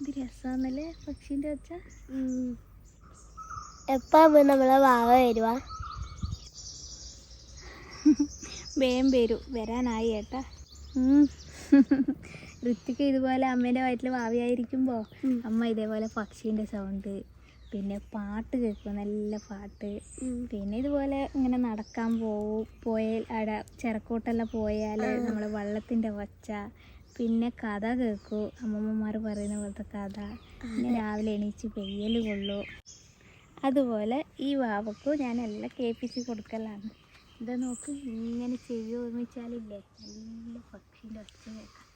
ഇത് രസാന്നല്ലേ പക്ഷീന്റെ ഒച്ച? എപ്പാ നമ്മളെ വാവ വരുവാ? വേം വരൂ. വരാനായി ഏട്ടാ. ഋത്തിക്ക് ഇതുപോലെ അമ്മേന്റെ വയറ്റിൽ ഭാവിയായിരിക്കുമ്പോൾ അമ്മ ഇതേപോലെ പക്ഷീന്റെ സൗണ്ട് പിന്നെ പാട്ട് കേൾക്കും നല്ല പാട്ട്. പിന്നെ ഇതുപോലെ ഇങ്ങനെ നടക്കാൻ പോവും പോയാൽ അവിടെ ചിറക്കോട്ടെല്ലാം പോയാൽ നമ്മൾ വള്ളത്തിന്റെ ഒച്ച പിന്നെ കഥ കേൾക്കൂ അമ്മമ്മമാർ പറയുന്ന പോലത്തെ കഥ. പിന്നെ രാവിലെ എണീച്ച് പെയ്യൽ കൊള്ളൂ. അതുപോലെ ഈ വാവക്കും ഞാൻ എല്ലാം കേൾപ്പിച്ച് കൊടുക്കലാണ്. ഇതാ നോക്ക് ഇങ്ങനെ ചെയ്യോ വെച്ചാലില്ലേ? നല്ല പക്ഷീന്റെ ഒച്ച കേൾക്കാം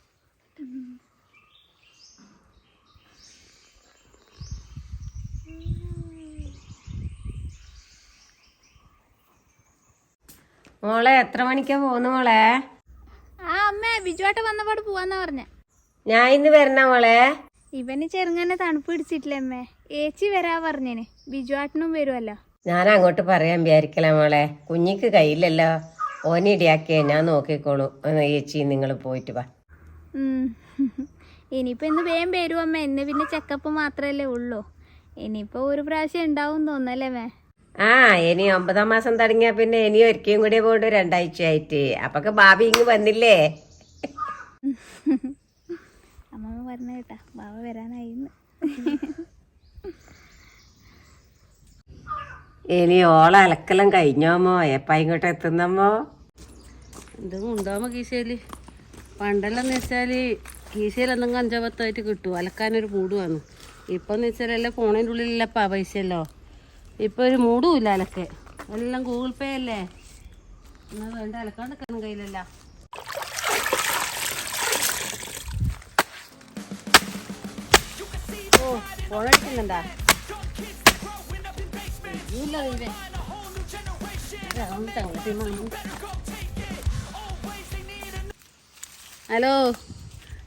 മോളെ എത്ര മണിക്കാ പോകുന്നു മോളെ? ആ അമ്മേ ബിജുവാട്ട വന്നപാട് പോവാന്നാ പറഞ്ഞ. ഞാൻ ഇന്ന് വരണ മോളെ. ഇവന് ചെറുങ്ങനെ തണുപ്പ് പിടിച്ചിട്ടില്ല അമ്മേ. ഏച്ചി വരാ പറഞ്ഞേന്. ബിജുവാട്ടനും വരുമല്ലോ ഞാൻ അങ്ങോട്ട് പറയാൻ വിചാരിക്കല മോളെ. കുഞ്ഞിക്ക് കയ്യില്ലല്ലോ ഓനിടിയാക്കിയ ഞാൻ നോക്കിക്കോളൂ. ഏച്ചി നിങ്ങൾ പോയിട്ട് വാ. ഇനിയിപ്പോ ഇന്ന് വേഗം വരും അമ്മ. ഇന്ന് പിന്നെ ചെക്കപ്പ് മാത്രല്ലേ ഉള്ളൂ. ഇനിയിപ്പോ ഒരു പ്രാവശ്യം ഉണ്ടാവും തോന്നല്ലേ മേ ആ ഇനി ഒമ്പതാം മാസം തുടങ്ങിയാ പിന്നെ ഇനി ഒരിക്കലും കൂടി പോയിട്ട് രണ്ടാഴ്ച ആയിട്ട് അപ്പൊക്കെ ബാബി ഇങ്ങ് വന്നില്ലേ? അമ്മ പറഞ്ഞ കേട്ടാ ബാബ വരാനായിന്ന്. ഇനി ഓള അലക്കെല്ലാം കഴിഞ്ഞോമോ എപ്പ ഇങ്ങോട്ട് എത്തുന്നമ്മോ എന്തും ഉണ്ടാവുമ്പോ കീശയിൽ. പണ്ടെല്ലാം വെച്ചാൽ കീശയിൽ എന്തെങ്കിലും അഞ്ചോ പത്തോ ആയിട്ട് കിട്ടും അലക്കാനൊരു കൂടുവാണ് ഇപ്പൊന്ന് വെച്ചാൽ എല്ലാം ഫോണിന്റെ ഉള്ളിലല്ലപ്പാ പൈസയല്ലോ. ഇപ്പൊ ഒരു മൂടുമില്ല അലക്കെ എല്ലാം ഗൂഗിൾ പേ അല്ലേ? എന്നാ വേണ്ട അലക്കാണ്ട് നിൽക്കണം കയ്യിലല്ല ഓ ഫോണടിക്കുന്നുണ്ടാ ഇല്ല ദൈവേ ഹലോ.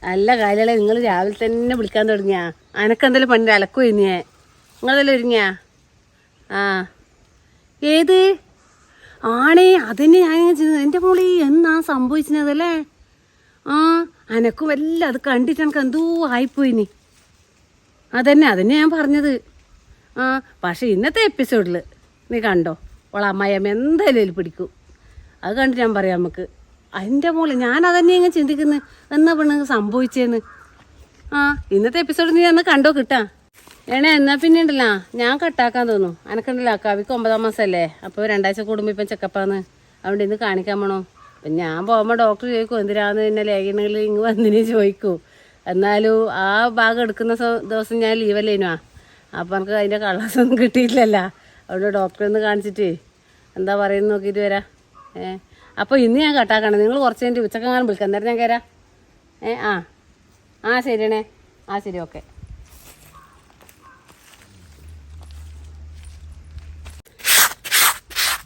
അല്ല കാലല്ലേ നിങ്ങൾ രാവിലെ തന്നെ വിളിക്കാൻ തുടങ്ങിയാ? അനക്കെന്തെങ്കിലും പണ്ട് അലക്കു കഴിഞ്ഞേ നിങ്ങളെന്തെങ്കിലും ഒരുങ്ങിയാ? ആ. ഏത്? ആണേ അതന്നെ ഞാൻ ചെയ്തത്. എന്റെ മോളി എന്നാ സംഭവിച്ചതല്ലേ ആ അനക്കും എല്ലാം അത് കണ്ടിട്ട് എനിക്ക് എന്തോ ആയിപ്പോയിനി അതന്നെ അതന്നെ ഞാൻ പറഞ്ഞത്. ആ പക്ഷെ ഇന്നത്തെ എപ്പിസോഡിൽ നീ കണ്ടോ? ഓളെ അമ്മായിയമ്മ എന്തായാലും പിടിക്കും. അത് കണ്ടിട്ട് ഞാൻ പറയാം നമുക്ക്. അതിന്റെ മോളെ ഞാൻ അതന്നെ ഇങ്ങനെ ചിന്തിക്കുന്നു. എന്നാ പെണ്ണ് സംഭവിച്ചേന്ന്? ആ ഇന്നത്തെ എപ്പിസോഡ് നീ അന്ന് കണ്ടോ കിട്ടാ ഏണേ എന്നാ പിന്നെ ഉണ്ടല്ലോ? ഞാൻ കട്ടാക്കാൻ തോന്നുന്നു. അനക്കുണ്ടല്ലോ കവിക്ക് ഒമ്പതാം മാസമല്ലേ അപ്പോൾ രണ്ടാഴ്ച കൂടുമ്പോൾ ഇപ്പം ചെക്കപ്പാന്ന്. അതുകൊണ്ട് ഇന്ന് കാണിക്കാൻ പോണോ? അപ്പം ഞാൻ പോകുമ്പോൾ ഡോക്ടർ ചോദിക്കും എന്തിനാന്ന് പിന്നെ ലേഖനങ്ങളിൽ ഇങ്ങ് വന്നിന് ചോദിക്കൂ. എന്നാലും ആ ഭാഗം എടുക്കുന്ന ദിവസം ഞാൻ ലീവല്ലേനുവാ അപ്പം എനിക്ക് അതിന്റെ കളേഴ്സൊന്നും കിട്ടിയില്ലല്ല അവിടെ ഡോക്ടറെ ഒന്ന് കാണിച്ചിട്ട് എന്താ പറയുന്നത് നോക്കിയിട്ട് വരാം. ഏ? അപ്പോൾ ഇന്ന് ഞാൻ കട്ടാക്കണം. നിങ്ങൾ കുറച്ച് കഴിഞ്ഞിട്ട് ഉച്ചക്കെങ്ങാനും വിളിക്കാം. അന്നേരം ഞാൻ കയറാം ഏ ആ. ആ ശരിയാണേ ആ ശരി ഓക്കെ.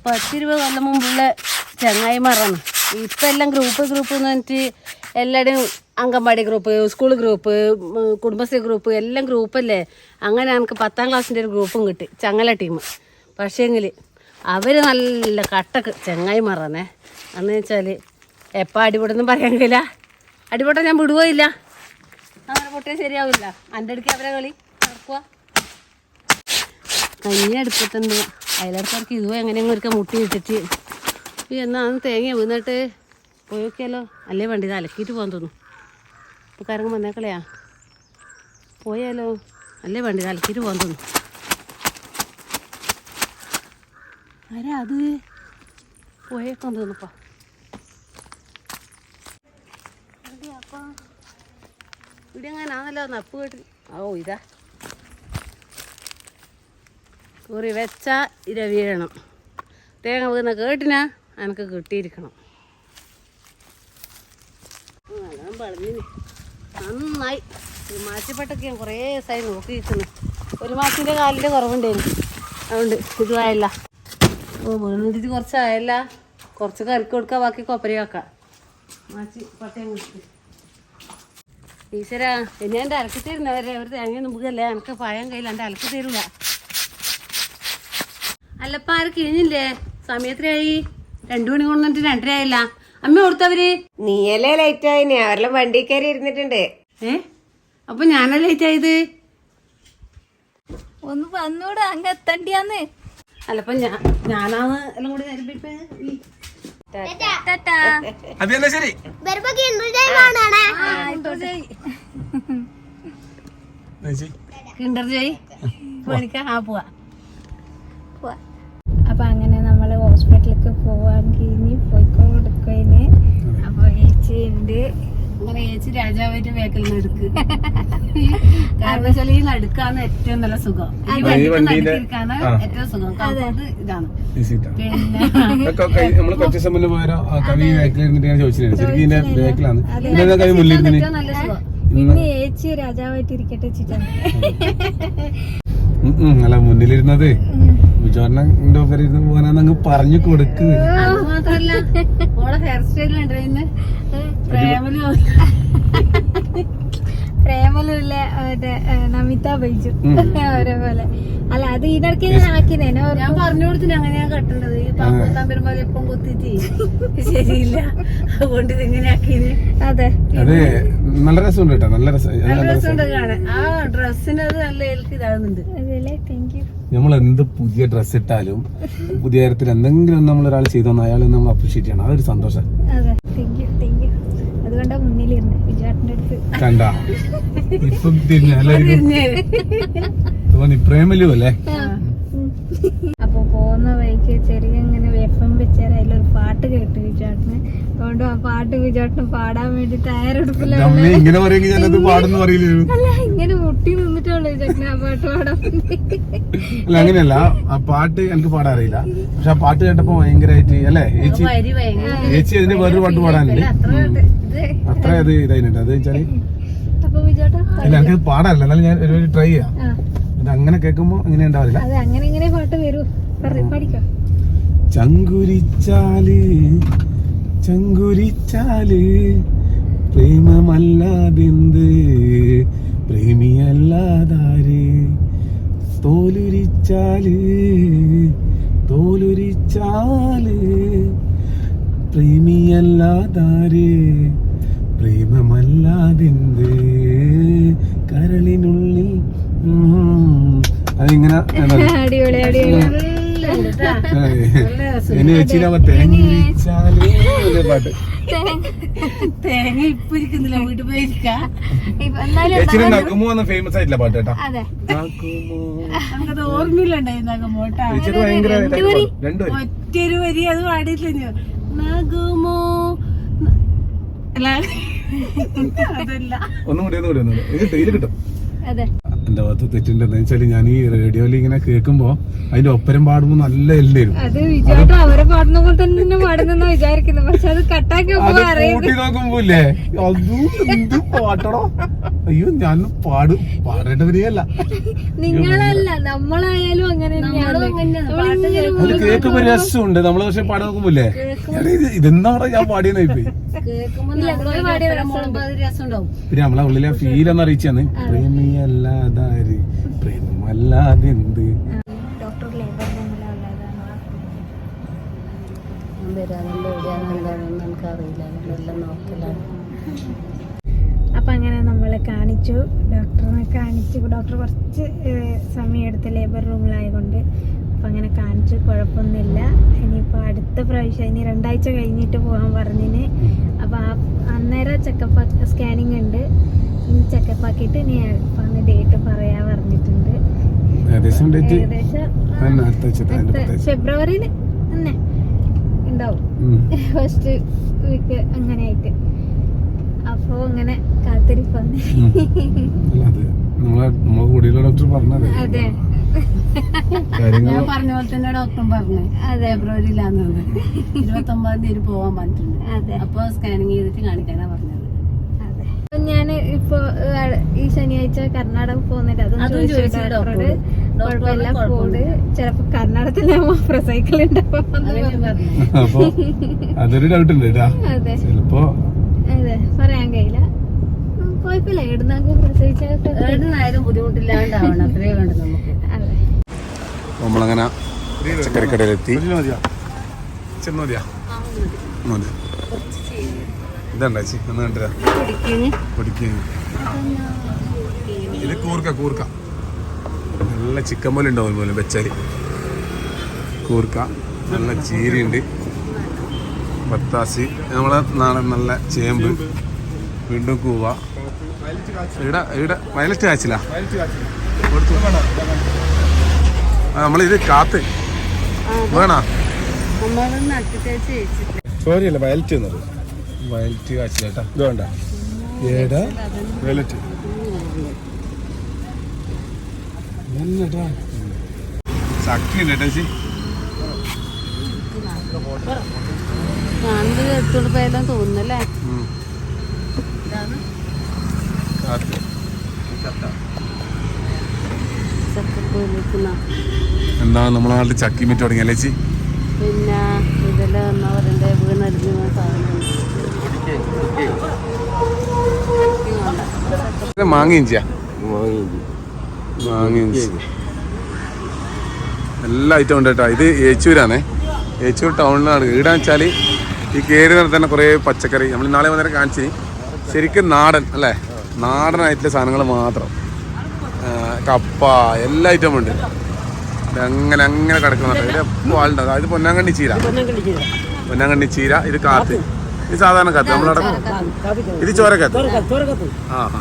പത്തിരുപത് കൊല്ലം മുമ്പുള്ള ചങ്ങായിമാരാണ്. ഇപ്പം എല്ലാം ഗ്രൂപ്പ് ഗ്രൂപ്പ് എന്ന് പറഞ്ഞിട്ട് എല്ലാവരും anganwadi group school group Kudumbashree group എല്ലാം ഗ്രൂപ്പല്ലേ? അങ്ങനെ എനിക്ക് പത്താം ക്ലാസ്സിന്റെ ഒരു ഗ്രൂപ്പും കിട്ടി ചങ്ങല ടീം. പക്ഷേങ്കിൽ അവർ നല്ല കട്ടക്ക് ചങ്ങായിമാറാണേ എന്ന് വെച്ചാൽ എപ്പോൾ അടിപൊളിയൊന്നും പറയാൻ കഴിയില്ല. അടിപൊട്ട ഞാൻ വിടുകയില്ല. അങ്ങനെ പൊട്ടിയാൽ ശരിയാവില്ല. എന്റെ അടുക്കി അവരെ കളി നടക്കുക കഞ്ഞി അടുപ്പത്തുണ്ട് അയലടക്കാർക്ക് ഇതുവോ എങ്ങനെയെങ്കിലും ഒരുക്ക മുട്ടി ഇട്ടിട്ട്. ഈ എന്നാ അന്ന് തേങ്ങ വീന്നിട്ട് പോയി നോക്കിയാലോ അല്ലേ വേണ്ടി ഇത് അലക്കിയിട്ട് പോകാൻ തോന്നും ഇപ്പോൾ കറങ്ങി വന്നേക്കളയാ. പോയാലോ? അല്ലേ വേണ്ടി ഇത് അലക്കിയിട്ട് പോകാൻ തോന്നും ആരാ അത്? പോയേക്കാൻ തോന്നുപ്പാ ഇവിടെ അങ്ങനെ ആണല്ലോ നപ്പ് കേട്ടി. ഓ ഇതാ. കുറി വെച്ചാൽ ഇര വീഴണം. തേങ്ങ വീണ കേട്ടിനാ എനിക്ക് കിട്ടിയിരിക്കണം. നന്നായി. ഒരു മാറ്റിപ്പെട്ടൊക്കെ ഞാൻ കുറേ ദിവസമായി നോക്കിയിരിക്കുന്നു. ഒരു മാസത്തിന്റെ കാലിന്റെ കുറവുണ്ടായിരുന്നു അതുകൊണ്ട് ഇതുമായല്ല ഓ വീണിട്ട് കുറച്ചായല്ല. കുറച്ച് കറിക്ക് കൊടുക്കാം ബാക്കി കൊപ്പരയാക്കാം മാറ്റി പട്ടയം കൊടുത്ത് ടീച്ചരാ ഇനി എന്റെ അലക്കി തരുന്നവരെ ഒരു തേങ്ങ നമുക്കല്ലേ എനിക്ക് പഴം കയ്യിൽ എന്റെ അലക്കി തരൂല. അല്ലപ്പ ആര് കിഴിഞ്ഞില്ലേ? സമയത്തിനായി രണ്ടു മണി കൊണ്ടിട്ട് രണ്ടര ആയില്ല. അമ്മ കൊടുത്തവര്? നീയല്ലേ ലൈറ്റ് ആയിനെ അവരെല്ലാം വണ്ടി കയറി ഇരുന്നിട്ടുണ്ട്. ഏ? അപ്പൊ ഞാനല്ലേ ലൈറ്റ് ആയത്? ഒന്ന് വന്നൂടെ അങ്ങ് എത്തണ്ടിയാന്ന്. അല്ലപ്പ ഞാൻ ഞാനാണ് എല്ലാം കൂടി ശരി? കിണ്ടർ ജോയ് പണിക്ക ആ പോവാ. അപ്പൊ നമ്മൾ ഹോസ്പിറ്റലിലേക്ക് പോവാൻ കഴിഞ്ഞ് പോയിക്കൊടുക്കയിന് അപ്പൊ ഏച്ചിണ്ട് ഉണ്ട്. അങ്ങനെ ഏച്ചി രാജാവായിട്ട് വേക്കൽ നടുക്ക് കാരണം വെച്ചാൽ ഈ നടുക്കാണ് ഏറ്റവും നല്ല സുഖം. ഈ നടുക്കിരിക്കാണ് ഏറ്റവും സുഖം. ഇതാണ്. പിന്നെ നമ്മൾ കുറച്ച് ദിവസം മുന്നേ പോയാലോ കവി ഞാൻ ചോദിച്ചിരുന്നു ശരിക്കും ഇതിന്റെ ബാക്കിലാണ്. പിന്നെ കവി മുന്നിലിരുന്നിന്? നല്ല സുഖം. പിന്നെ ഏച്ചി രാജാവായിട്ട് ഇരിക്കട്ടെ ചിറ്റാണ് ഉം. ഉം, അല്ല മുന്നിലിരുന്നത്. ഒപ്പം ഇരുന്ന് പോകാനാന്ന് അങ്ങ് പറഞ്ഞു കൊടുക്ക്. മാത്രല്ല. ഓളെ ഹെയർ സ്റ്റൈൽ പ്രേമലോ. മറ്റേ നമിത ബൈജു. ഒരേപോലെ. അല്ല അത് ഇതിടയ്ക്ക് ഞാൻ പറഞ്ഞു കൊടുത്തിന് അങ്ങനെയാ കട്ടേണ്ടത് ഈ പാമ്പത്താൻ വരുമ്പോ എപ്പം കുത്തിട്ട് ശരിയില്ല. അതുകൊണ്ട് ഇതിങ്ങനെ ആക്കിന് അതെ. അതെ നല്ല രസമുണ്ട് കേട്ടോ. നല്ല രസം നല്ല രസമുണ്ട് കാണാൻ. ആ ഡ്രസ്സിന് അത് നല്ല ഏൽക്ക് ഇതാകുന്നുണ്ട്. അതെ താങ്ക് യു നമ്മൾ എന്ത് പുതിയ ഡ്രസ് ഇട്ടാലും പുതിയ തരത്തിൽ എന്തെങ്കിലും നമ്മൾ ഒരാൾ ചെയ്തു തന്നാൽ അയാളെ നമ്മൾ അപ്രീഷിയേറ്റ് ചെയ്യണം. അതൊരു സന്തോഷം. കണ്ട? ഇപ്പം തിരിഞ്ഞ പ്രേമലു അല്ലേ? അപ്പൊ പോകുന്ന വഴിക്ക് ചെറിയ വെച്ചാൽ അതിലൊരു പാട്ട് കേട്ടു വിചാട്ടിന് അതുകൊണ്ട് ആ പാട്ട് വിചാട്ടിന് പാടാൻ വേണ്ടി തയ്യാറെടുപ്പില്ല നമ്മ ഇങ്ങനെ അല്ല ഇങ്ങനെ മുട്ടി നിന്നിട്ടുള്ളൂ ചേട്ടന് ആ പാട്ട് പാടാൻ അല്ല അങ്ങനെയല്ല. ആ പാട്ട് എനിക്ക് പാടാൻ അറിയില്ല. പക്ഷെ ആ പാട്ട് കേട്ടപ്പോ ഭയങ്കരമായിട്ട് അല്ലേ ചേച്ചി ചേച്ചി അതിന്റെ വേറൊരു പാട്ട് പാടാനുണ്ട് അത്ര അത് ഇതായിട്ട് അത് വെച്ചാൽ അല്ല എനിക്ക് പാടാറില്ല എന്നാലും ഞാൻ ഒരു ട്രൈ ചെയ്യാം. അങ്ങനെ കേൾക്കുമ്പോ അങ്ങനെ ഉണ്ടാവില്ല. അങ്ങനെ ഇങ്ങനെ പാട്ട് വരൂ. പഠിക്കാം ചങ്കുരിച്ചാൽ ചങ്കുരിച്ചാൽ പ്രേമമല്ലാതെന്ത്? പ്രേമിയല്ലാതാര്? തോലുരിച്ചാൽ തോലുരിച്ചാൽ പ്രേമിയല്ലാതാര്? പ്രേമമല്ലാതെന്ത്? കരളിനുള്ളിൽ. അതിങ്ങനെ അടിപൊളി അടിപൊളി. അടിപൊളി എന്നെ തേങ്ങ തേങ്ങിച്ചാൽ പാട്ട്. തേങ്ങ. ഇപ്പൊ ഇരിക്കുന്നില്ല. വീട്ടിൽ പോയിരിക്കാം ചേച്ചിനെ എന്ന ഫേമസ് ആയിട്ടില്ല പാട്ട് കേട്ടോ. നമുക്കത് ഭയങ്കര രണ്ടുപേരും ഒറ്റൊരു വരി അത് പാടിയില്ല ഞാൻ. നഗുമോ. അല്ല. അതല്ല ഒന്നും കൂടി ഒന്നും കൂടി ഒന്നും കൂടി ഇത് കിട്ടും. അതെ. എന്റെ ഭാഗത്ത് തെറ്റുണ്ടെന്ന് വെച്ചാൽ ഞാൻ ഈ റേഡിയോയിൽ ഇങ്ങനെ കേൾക്കുമ്പോ അതിന്റെ ഒപ്പരം പാടുമ്പോ നല്ല എല്ലാരും. അത് വിജയേട്ട അവരെ പാടുന്ന പോലെ തന്നെ പാടുന്നെന്ന് വിചാരിക്കുന്നു. പക്ഷെ അത് കട്ടാക്കി അത് അറിയാം കൂട്ടി നോക്കുമ്പോല്ലേ? അതും എന്ത് പാട്ടടോ? അയ്യോ ഞാൻ പാടും പാടേണ്ടവരെയല്ല. നിങ്ങളല്ല നമ്മളായാലും അങ്ങനെ കേൾക്കുമ്പോ രസമുണ്ട്. നമ്മൾ പക്ഷെ പാടാൻ നോക്കുമ്പോല്ലേ? ഇതെന്താ പറയാ ഞാൻ പാടിയെന്ന് പോയി പിന്നെ നമ്മളെ ഉള്ളിലെ ഫീൽ എന്ന് അറിയിച്ചാന്ന് പ്രേമിയല്ലാതാര് പ്രേമല്ലാതെന്ത് ഡോക്ടർ ലേബർ റൂമിലുള്ളതാണ് വരാനുണ്ട് എവിടെയാണെന്ന് എന്താണെന്ന് എനിക്കറിയില്ല. എല്ലാം നോക്കലാണ്. അപ്പം അങ്ങനെ നമ്മളെ കാണിച്ചു. ഡോക്ടറിനെ കാണിച്ചു. ഡോക്ടർ കുറച്ച് സമയമെടുത്ത് സമയം എടുത്ത് ലേബർ റൂമിലായതുകൊണ്ട് അപ്പം അങ്ങനെ കാണിച്ചു. കുഴപ്പമൊന്നുമില്ല. ഇനിയിപ്പോൾ അടുത്ത പ്രാവശ്യം ഇനി രണ്ടാഴ്ച കഴിഞ്ഞിട്ട് പോകാൻ പറഞ്ഞിന്. അപ്പോൾ ആ അന്നേരം ചെക്കപ്പ് സ്കാനിങ് ഉണ്ട്. ചെക്കപ്പ് ആക്കിയിട്ട് ഇനി അന്ന് ഡേറ്റ് പറയാൻ പറഞ്ഞിട്ടുണ്ട്. ഏകദേശം ഡേറ്റ് ഏകദേശം തന്നെ ഫെബ്രുവരിയിൽ ഉണ്ടാവും. ഫസ്റ്റ് വീക്ക് അങ്ങനെ ആയിട്ട് അപ്പോൾ അങ്ങനെ കാത്തിരിപ്പാണ് ഉം. നമ്മളെ നമ്മളെ കൂടെയുള്ള ഡോക്ടർ പറഞ്ഞത്. അതെ. ഞാൻ പറഞ്ഞ പോലെ തന്നെ ഡോക്ടറും പറഞ്ഞു. അതെ. ഫെബ്രുവരിയിലാന്ന് ഇരുപത്തി ഒമ്പതാം തീയതി പോവാൻ പറഞ്ഞിട്ടുണ്ട്. അതെ. അപ്പൊ സ്കാനിങ് ചെയ്തിട്ട് കാണിക്കാനാ പറഞ്ഞത്. ഞാൻ ഇപ്പൊ ഈ ശനിയാഴ്ച കർണാടക പോകുന്നില്ല അതും ചോദിച്ചു ഡോക്ടറോട്. കുഴപ്പമില്ല പോട് ചിലപ്പോ കർണാടകത്തിൽ പ്രസൈക്കിൾ അതൊരു ഡൗട്ട് ഉണ്ട് അതെ. ചിലപ്പോ അതെ പറയാൻ കഴിയില്ല. കുഴപ്പമില്ല. ഇടുന്നാക്ക് പ്രസവിച്ചായാലും ബുദ്ധിമുട്ടില്ലാണ്ടാവണം. അത്രേ വേണ്ട നമുക്ക്. അതെ. നമ്മളങ്ങനെ പച്ചക്കറി കടയിലെത്തി ചെന്ന് മതിയാ? മതി. ഇതണ്ട ചേച്ചി? ഒന്ന് കണ്ടില്ല പിടിക്കുന്നു ഇത് കൂർക്ക കൂർക്ക. നല്ല ചിക്കൻ പോലെ ഉണ്ടാവും പോലെ വെച്ചാൽ. കൂർക്ക. നല്ല ചീരയുണ്ട്. ബത്താസി. നമ്മളെ നാളെ നല്ല ചേമ്പ്. വീണ്ടും കൂവ. ഇവിടെ ഇവിടെ വയലറ്റ് കാച്ചില്ല നമ്മളിത് കാത്ത്. വേണോ? സോറിയല്ല വയലറ്റ് എന്നത്? വയലറ്റ് കാച്ചില്ല കേട്ടോ ഇത് വേണ്ട. ഏടാ വയലറ്റ്. ചക്കി ഉണ്ട് ചേച്ചി. കാണുന്നത് എടുത്തോണ്ട് പോയാലും തോന്നുന്നല്ലേ? എന്താ നമ്മളെ നാട്ടിൽ ചക്കി മിറ്റ് തുടങ്ങിയല്ലേ ചേച്ചി? പിന്നെ ഇതെല്ലാം എന്നാ പറയണ്ടേ? വീണടിഞ്ഞ സാധനം. മാങ്ങ ഇഞ്ചിയാ. മാങ്ങ ഇഞ്ചി. എല്ലാ ഐറ്റം ഉണ്ട് കേട്ടോ. ഇത് ഏച്ചൂരാണേ. ഏച്ചൂർ ടൗണിലാണ് ഈടാന്ന് വെച്ചാൽ ഈ കേറി തന്നെ കുറേ പച്ചക്കറി. നമ്മൾ നാളെ വന്നേരം കാണിച്ചു ശരിക്കും നാടൻ അല്ലേ? നാടനായിട്ടുള്ള സാധനങ്ങൾ മാത്രം. കപ്പ എല്ലാ ഐറ്റവും ഉണ്ട്. ഇത് അങ്ങനെ അങ്ങനെ കിടക്കുന്നുണ്ട് ഇവിടെ എപ്പോൾ ആളുണ്ടാവും ഇത് പൊന്നാങ്കണ്ണി ചീര. പൊന്നാങ്കണ്ണി ചീര ഇത് കാത്ത്. ഇത് സാധാരണ കത്ത് നമ്മളവിടെ ഇത് ചോരക്കത്ത് ആ ആ.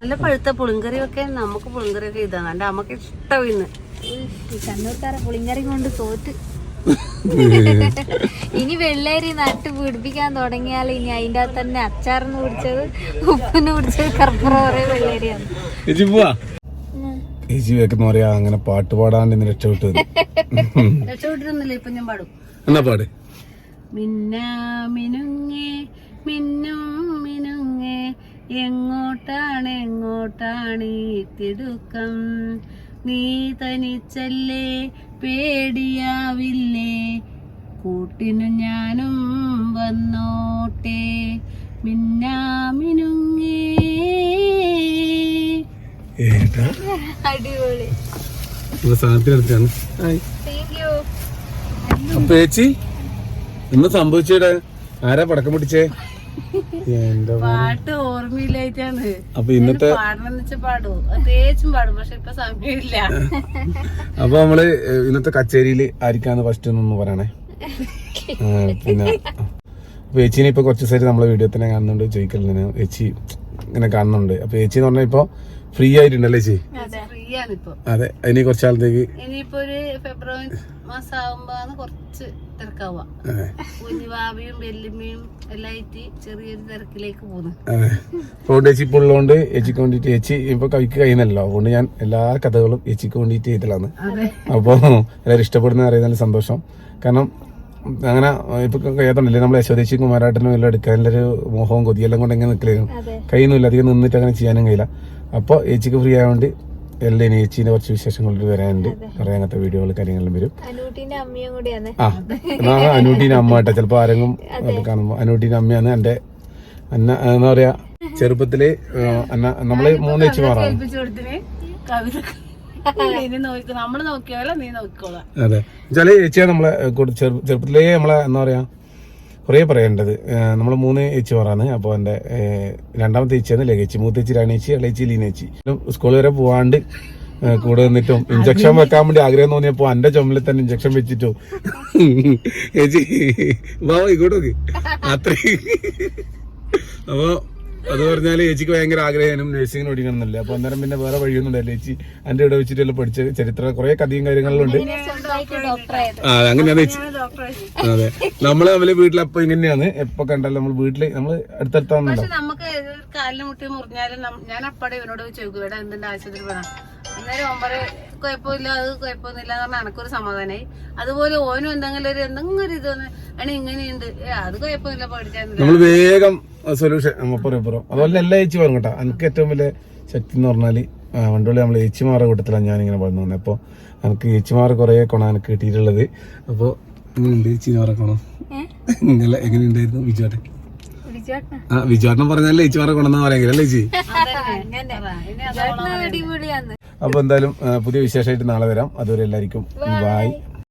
നല്ല പഴുത്ത പുളിങ്കറി ഒക്കെ നമുക്ക് പുളിങ്കറി ഒക്കെ ഇതാണ്. എന്റെ അമ്മയ്ക്ക് ഇഷ്ടം ഇന്ന്. കണ്ണൂർക്കാരെ പുളിങ്കറി കൊണ്ട് തോറ്റ്. ഇനി വെള്ളേരി നട്ട് പിടിപ്പിക്കാൻ തുടങ്ങിയാൽ ഇനി അതിന്റെ അകത്ത് തന്നെ അച്ചാറിന് പിടിച്ചത് ഉപ്പിന് പിടിച്ചത് കർപ്പൂരം ഒരേ വെള്ളേരിയാണ്. അങ്ങനെ പാട്ട് പാടാണ്ട് രക്ഷപ്പെട്ടു രക്ഷപ്പെട്ടിരുന്നില്ല ഇപ്പൊ ഞാൻ പാടും. എന്നാ പാട്? മിന്ന മിനുങ്ങേ മിന്നും മിനുങ്ങേ എങ്ങോട്ടാണ് എങ്ങോട്ടാണ് ഈ തിടുക്കം? നീ തനിച്ചല്ലേ പേടിയാവില്ലേ? കൂട്ടിനു ഞാനും വന്നോട്ടെ. മിന്നാമിനുങ്ങേ. അടിപൊളി. സാധനത്തിനടുത്താണ്. താങ്ക് യു അപ്പൊ ചേച്ചി ഇന്ന് സംഭവിച്ചേടാ? ആരാ പടക്കം പൊട്ടിച്ചേ? എന്റെ പാട്ട് ഓർമ്മയില്ലായിട്ടാണ്. അപ്പൊ ഇന്നത്തെ അപ്പൊ നമ്മൾ ഇന്നത്തെ കച്ചേരിയിൽ ആയിരിക്കാന്ന് ഫസ്റ്റ് ഒന്ന് പറയണേ. പിന്നെ അപ്പൊ ചേച്ചിനെ ഇപ്പൊ കുറച്ച് സൈഡ് നമ്മളെ വീഡിയോ തന്നെ കാണുന്നുണ്ട് ചോദിക്കലിന് ചേച്ചി ഇങ്ങനെ കാണുന്നുണ്ട്. അപ്പൊ ചേച്ചി എന്ന് പറഞ്ഞാൽ ഇപ്പൊ ഫ്രീ ആയിട്ടുണ്ടല്ലേ ചേച്ചി അതെ ഇനി കുറച്ചാളത്തേക്ക് ഇനിയിപ്പോ ഒരു ഫെബ്രുവരി മാസം ആവുമ്പോന്ന് കുറച്ച് തിരക്കാവുക. കുഞ്ഞുവാവിയും വെല്ലുമ്മയും എല്ലാം ആയിട്ട് ചെറിയൊരു തിരക്കിലേക്ക് പോകുന്നു. ചേച്ചി ഉള്ളതുകൊണ്ട് ചേച്ചിക്ക് വേണ്ടിട്ട് ചേച്ചി ഇപ്പൊ കവിക്ക് കഴിയുന്നല്ലോ അതുകൊണ്ട് ഞാൻ എല്ലാ കഥകളും ചേച്ചിക്ക് വേണ്ടിട്ട് ചെയ്തലാണ് അപ്പോൾ എല്ലാവരും ഇഷ്ടപ്പെടുന്ന അറിയുന്നതിൽ സന്തോഷം. കാരണം അങ്ങനെ ഇപ്പൊ കഴിയാത്തണ്ടല്ലേ നമ്മൾ യശോദേശി കുമാരാട്ടനും എല്ലാം എടുക്കാനുള്ളൊരു മോഹവും കൊതിയെല്ലാം കൊണ്ട് എങ്ങനെ നിൽക്കലും കഴിയുന്നില്ല അധികം നിന്നിട്ട് അങ്ങനെ ചെയ്യാനും കഴിയില്ല. അപ്പോൾ ചേച്ചിക്ക് ഫ്രീ ആയതുകൊണ്ട് എല്ലാം നേച്ചീനെ കുറച്ച് വിശേഷങ്ങളിൽ വരാനുണ്ട്. കുറെ അങ്ങനത്തെ വീഡിയോകൾ കാര്യങ്ങളും വരും. അനൂട്ടിന്റെ ആ അനൂട്ടീന്റെ അനൂട്ടീന്റെ അമ്മ കേട്ടോ ചിലപ്പോൾ ആരെങ്കിലും കാണുമ്പോ കാണുമ്പോൾ അനൂട്ടീന്റെ അമ്മയാണ് എന്റെ അന്ന എന്താ പറയാ ചെറുപ്പത്തിൽ അന്ന നമ്മൾ മൂന്ന് ചേച്ചിമാറാണ് കവിത ഇനി നോക്കി നമ്മൾ നോക്കിയാലോ നീ നോക്കിക്കോളാം അതെ. വെച്ചാൽ ചേച്ചിയാ നമ്മളെ ചെറുപ്പത്തിലേ നമ്മളെ എന്താ പറയാ കുറേ പറയേണ്ടത്. നമ്മൾ മൂന്ന് ഏച്ചിമാറാണ് അപ്പോൾ എന്റെ രണ്ടാമത്തെ ഏച്ചിയാണ് ലഗേച്ചി. മൂത്ത ചേച്ചി രാണേച്ചി ഇളേച്ചി ലീനേച്ചി സ്കൂൾ വരെ പോവാണ്ട് കൂടെ നിന്നിട്ടും ഇഞ്ചക്ഷൻ വെക്കാൻ വേണ്ടി ആഗ്രഹം തോന്നിയപ്പോ എന്റെ ചുമലിൽ തന്നെ ഇഞ്ചക്ഷൻ വെച്ചിട്ടു. ചേച്ചി വാ ഇങ്ങോട്ട് നോക്ക്. അത്രയും. അപ്പൊ അത് പറഞ്ഞാൽ ചേച്ചിക്ക് ഭയങ്കര ആഗ്രഹം നഴ്സിംഗിന് പഠിക്കണമെന്നില്ല. അപ്പൊ അന്നേരം പിന്നെ വേറെ വഴിയൊന്നും ഉണ്ടായില്ല ചേച്ചി എന്റെ ഇവിടെ വെച്ചിട്ടെല്ലാം പഠിച്ച ചരിത്ര കുറെ കഥയും കാര്യങ്ങളിലുണ്ട് ആ അങ്ങനെയാണ് ചേച്ചി അതെ. നമ്മൾ തമ്മിൽ വീട്ടിലപ്പോ ഇങ്ങനെയാണ്. എപ്പോ കണ്ടാലും നമ്മൾ വീട്ടിൽ നമ്മൾ അടുത്തടുത്താണല്ലോ. നമുക്ക് കാലിന് മുട്ടി മുറിഞ്ഞാലും ഞാൻ അപ്പടെ ഇവനോട് ചോദിക്കും ഇവിടെ എന്തിന്റെ ആശുപത്രി വേണം അന്നേരം ഓമ്പറ് കുഴപ്പമില്ല അത് കുഴപ്പമൊന്നുമില്ല എന്ന് പറഞ്ഞാൽ എനക്കൊരു സമാധാനമായി അതുപോലെ ഓനും എന്തെങ്കിലും ഒരു എന്തെങ്കിലും ഒരു ഇത് ആണ് അണി ഇങ്ങനെയുണ്ട്. അത് കുഴപ്പമില്ല പഠിച്ചാൽ വേഗം സൊല്യൂഷൻ അതുപോലെ എല്ലാ ഏച്ചി പറഞ്ഞു കേട്ടോ. എനിക്ക് ഏറ്റവും വലിയ ശക്തി എന്ന് പറഞ്ഞാൽ പണ്ടുള്ള നമ്മൾ ഏച്ചിമാരുടെ കൂട്ടത്തിലാണ് ഞാനിങ്ങനെ പറഞ്ഞു വന്നത്. അപ്പോൾ എനിക്ക് ഏച്ചിമാർ കുറെ കൊണ എനിക്ക് കിട്ടിയിട്ടുള്ളത്. അപ്പോൾ എങ്ങനെയുണ്ട് ഏച്ചിമാരെ കൊണം? ഇങ്ങനെ എങ്ങനെയുണ്ടായിരുന്നു വിജയോട്ടെ ആ വിജയോട്ടം പറഞ്ഞാലേ ഏച്ചിമാരെ കൊണ്ടെന്നാ പറയാമെങ്കിൽ അല്ലേ ചേച്ചി അപ്പോൾ എന്തായാലും പുതിയ വിശേഷമായിട്ട് നാളെ വരാം. അതുവരെ എല്ലാവർക്കും ബായ്